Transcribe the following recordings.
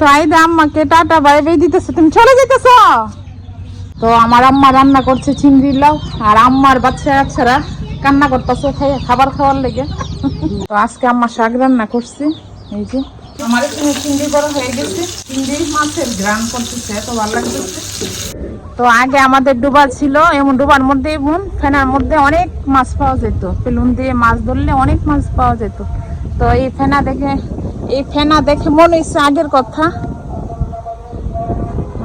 তো আইদা আম্মাকে টাটা, বাই বাই দিতেছে, তুমি চলে যেতেছ? তো আমার আম্মা রান্না করছে চিংড়ি লাউ, আর আম্মার বাচ্চা কাচ্চারা কান্না করতেছে খাই খাবার খাওয়ার লেগে। তো আজকে আম্মা শাক রান্না করছি, এই যে। চিংড়ি হয়ে গেছে, চিংড়ি মাছের এত ভালো তো আগে আমাদের ডুবা ছিল, এমন ডুবার মধ্যে ফেনার মধ্যে অনেক মাছ পাওয়া যেত। পেলুন দিয়ে মাছ ধরলে অনেক মাছ পাওয়া যেত। তো এই ফেনা দেখে এই ফেনা দেখে মনে হচ্ছে আগের কথা।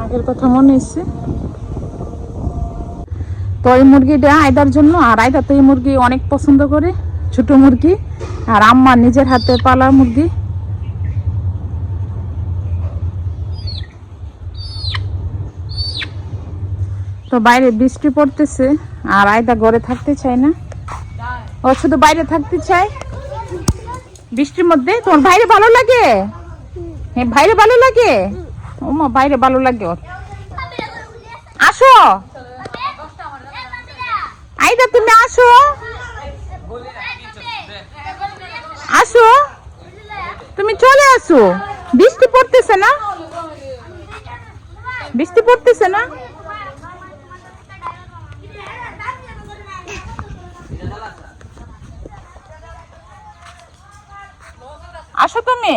আগের কথা মনে হচ্ছে তো এই মুরগিটা আয়দার জন্য, আর আয়দা তো এই মুরগি অনেক পছন্দ করে, ছোট মুরগি, আর আম্মা নিজের হাতে পালা মুরগি। তো বাইরে বৃষ্টি পড়তেছে, আর আয়দা ঘরে থাকতে চায় না। ও শুধু বাইরে থাকতে চায়? বৃষ্টির মধ্যে? তোমার বাইরে ভালো লাগে? হ্যাঁ বাইরে ভালো লাগে? ও মা বাইরে ভালো লাগে ওর। আসো। আইদা, তুমি আসো। আসো। তুমি চলে আসো। বৃষ্টি পড়তেছে না? বৃষ্টি পড়তেছে না? আসো তুমি।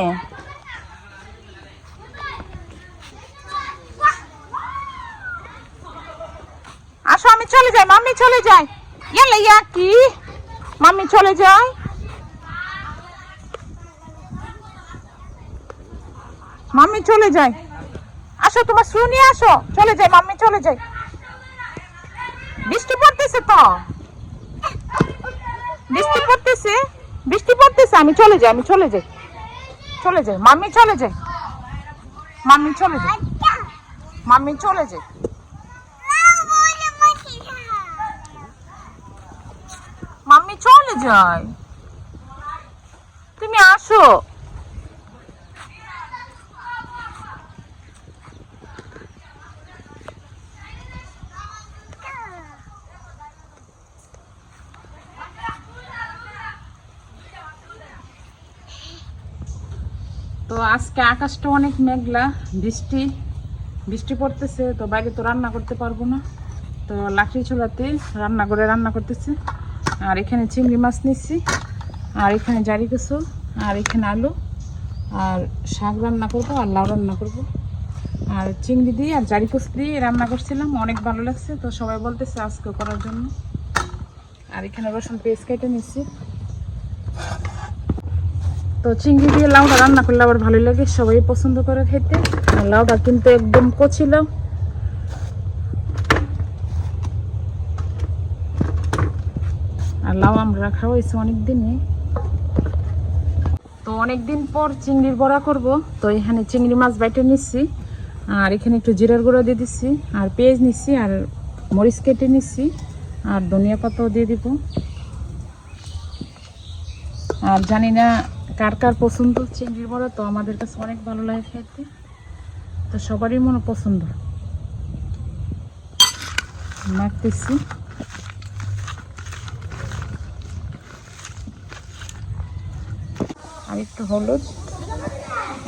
আসো, আমি চলে যাই, মাম্মি চলে যাই। ইয়া কি? মাম্মি চলে যাই। মাম্মি চলে যাই। আসো, তোমার শু নিয়ে আসো। চলে যাই, মাম্মি চলে যাই। বৃষ্টি পড়তেছে তো। বৃষ্টি পড়তেছে বৃষ্টি পড়তেছে, আমি চলে যাই, আমি চলে যাই। চলে যায়। মাম্মি চলে যায়। মাম্মি চলে যায়। মাম্মি চলে যায়। মাম্মি চলে যায়। তুমি আসো। তো আজকে আকাশটা অনেক মেঘলা, বৃষ্টি বৃষ্টি পড়তেছে, তো বাইরে তো রান্না করতে পারব না। তো লাকড়ি চুলাতে রান্না করে রান্না করতেছে। আর এখানে চিংড়ি মাছ নিচ্ছি আর এখানে জারি কচু, আর এখানে আলু, আর শাক রান্না করব, আর লাউ রান্না করব। আর চিংড়ি দিয়ে আর জারি কচু দিয়ে রান্না করছিলাম, অনেক ভালো লাগছে। তো সবাই বলতেছে আজকে করার জন্য। আর এখানে রসুন পেস্ট কেটে নিচ্ছি তো চিংড়ি দিয়ে লাউটা রান্না করলে আবার ভালোই লাগে, সবাই পছন্দ করে খেতে। আর লাউটা কিন্তু একদম কচি লাউ। আর লাউ আমরা খাওয়াইছি অনেক দিনে তো অনেক দিন পর চিংড়ির বড়া করব, তো এখানে চিংড়ি মাছ বাইটে নিচ্ছি আর এখানে একটু জিরার গুঁড়ো দিয়ে দিচ্ছি আর পেঁয়াজ নিচ্ছি আর মরিচ কেটে নিচ্ছি আর ধনিয়া পাতাও দিয়ে দিব। আর জানি না কার কার পছন্দ চিংড়ির বড়া তো আমাদের কাছে অনেক ভালো লাগে খেতে। তো সবারই মনে পছন্দ। মাখতেছি। আর একটু হলুদ,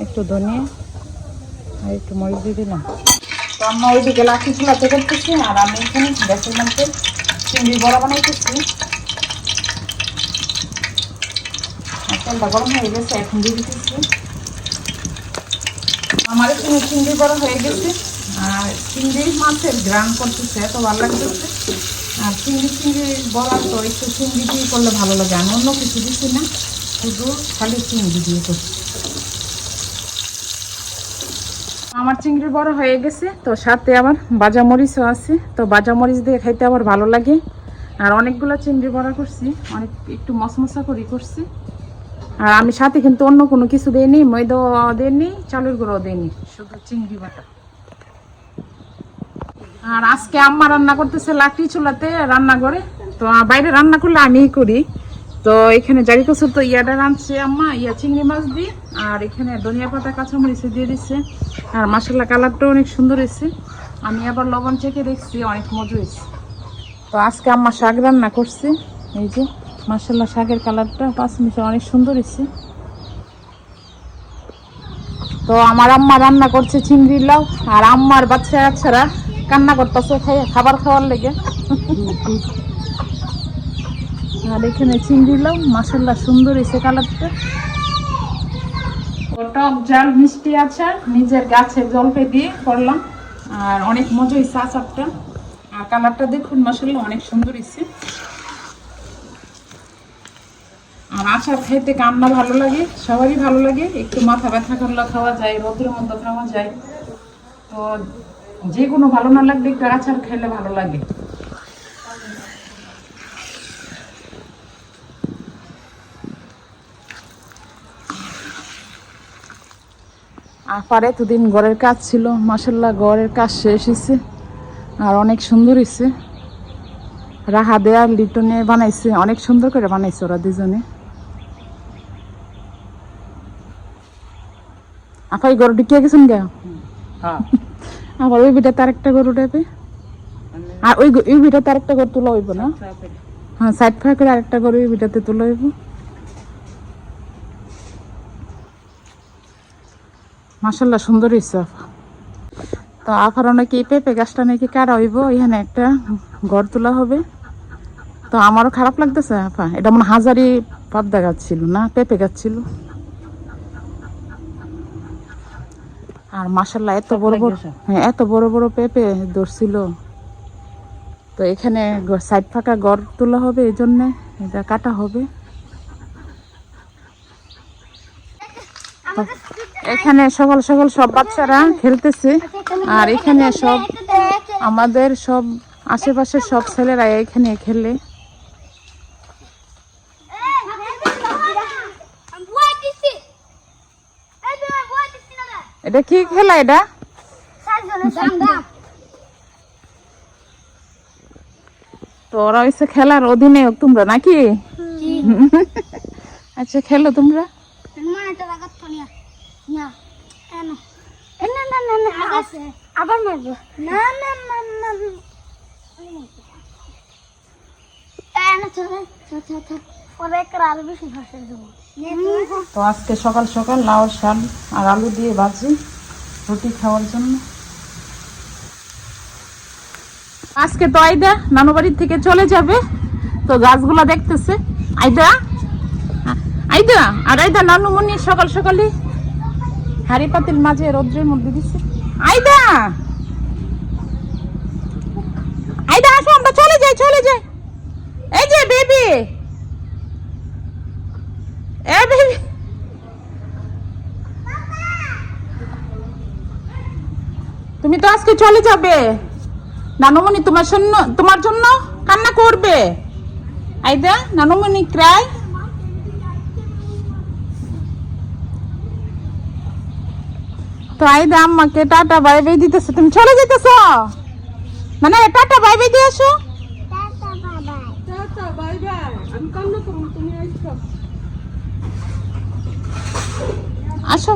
একটু ধনিয়া, আর একটু মরিচ দিয়ে দিলাম। তো আমরা ওইদিকে লাঠি চুলাতে করতেছি, আর আমি এখানে গ্যাসের মধ্যে চিংড়ি বড়া বানাইতেছি আর তেলটা গরম হয়ে গেছে, এখন দিয়ে দিতেছি। আমার এখানে চিংড়ি বড় হয়ে গেছে, আর চিংড়ি মাছের করতেছে, এত ভালো লাগতেছে। আর চিংড়ি চিংড়ি বড়া তো একটু চিংড়ি দিয়ে করলে ভালো লাগে, আমি অন্য কিছু দিচ্ছি না, শুধু খালি চিংড়ি দিয়ে করছি। আমার চিংড়ি বড় হয়ে গেছে, তো সাথে আবার বাজা মরিচও আছে, তো বাজা মরিচ দিয়ে খাইতে আবার ভালো লাগে। আর অনেকগুলো চিংড়ি বড়া করছি, অনেক একটু মশমশা করে করছি। আর আমি সাথে কিন্তু অন্য কোনো কিছু দিইনি, ময়দা দিইনি, চালের গুঁড়ো দিইনি, শুধু চিংড়ি বাটা। আর আজকে আম্মা রান্না করতেছে লাকড়ি চুলাতে রান্না করে তো বাইরে রান্না করলে আমিই করি। তো এখানে জারি কচুর তো ইয়াটা রাঁধছে আম্মা, ইয়া চিংড়ি মাছ দিয়ে, আর এখানে ধনিয়া পাতা, কাঁচামরিচ দিয়ে দিচ্ছে আর মশলা কালারটাও অনেক সুন্দর হয়েছে। আমি আবার লবণ চেখে দেখছি, অনেক মজা হয়েছে। তো আজকে আম্মা শাক রান্না করছে, এই যে। মাসাল্লাহ শাকের কালারটা পাঁচ মিশে অনেক সুন্দর হয়েছে। তো আমার আম্মা রান্না করছে চিংড়ি লাউ, আর আম্মার বাচ্চা কাচ্চারা কান্না করতেছে খাই- খাবার খাওয়ার লেগে। আর এখানে চিংড়ি লাউ মাসাল্লাহ সুন্দর এসে কালারটা। টক জাল মিষ্টি আচার, নিজের গাছে জল জলপে দিয়ে করলাম। আর অনেক মজা হয়েছে আচারটা। আর কালারটা দেখুন মাসাল্লাহ অনেক সুন্দর হয়েছে। আর আচার খেতে কান্না ভালো লাগে, সবারই ভালো লাগে। একটু মাথা ব্যথা করলে খাওয়া যায় রোদের মধ্যে খাওয়া যায়। তো যে কোনো ভালো না লাগলে একটু আচার খেলে ভালো লাগে। আপার এতদিন ঘরের কাজ ছিল মাসাল্লাহ ঘরের কাজ শেষ হয়েছে আর অনেক সুন্দর হয়েছে রাহা দেয়া লিটনে বানাইছে, অনেক সুন্দর করে বানাইছে ওরা দুজনে। আপা গরু ঢুকিয়ে গেছেন গা? আবার ওই বিটা তার একটা গরু টাইপে আর ওই ওই বিটা তার একটা গরু তোলা হইব না? হ্যাঁ সাইড করে আরেকটা গরু ওই বিটাতে তোলা হইব। মাসাল্লাহ সুন্দর হয়েছে আপা তো আফার নাকি এই পেঁপে গাছটা নাকি কাটা হইব এখানে একটা ঘর তোলা হবে। তো আমারও খারাপ লাগতেছে আপা এটা মনে হাজারি পাবদা গাছ ছিল না পেঁপে গাছ ছিল। আর মাসাল্লাহ এত বড় বড় হ্যাঁ এত বড় বড় পেঁপে ধরছিল। তো এখানে সাইড ফাঁকা গড় তোলা হবে এই জন্যে এটা কাটা হবে। এখানে সকাল সকাল সব বাচ্চারা খেলতেছে আর এখানে সব আমাদের সব আশেপাশের সব ছেলেরা এখানে খেলে। এটা কি খেলা এটা তো ওরা খেলার অধীনে তোমরা নাকি আচ্ছা খেলো তোমরা আবার মারবো না না না না পরে একটা আরও বেশি ভাষা দেবো তো আজকে সকাল সকাল লাউ শাল আর আলু দিয়ে ভাজি রুটি খাওয়ার জন্য। আজকে তো আইদা নানু বাড়ির থেকে চলে যাবে, তো গাছগুলো দেখতেছে। আইদা? আইদা? আর আইদা, নানু মনি সকাল সকালে হাড়ি পাতিল মাঝে রৌদ্রের মধ্যে দিছে। আইদা! আইদা, আসো, আমরা চলে যাই চলে যাই। এই যে বেবি এ বেবি তুমি তো আজকে চলে যাবে। নানুমণি তোমার জন্য তোমার জন্য কান্না করবে। আইদা নানুমণি ক্রাই। তো আইদা আম্মাকে টাটা বাই বাই দিতেছে। তুমি চলে যেতেছ? মানে টাটা বাই বাই দিয়ে আসো। আসো।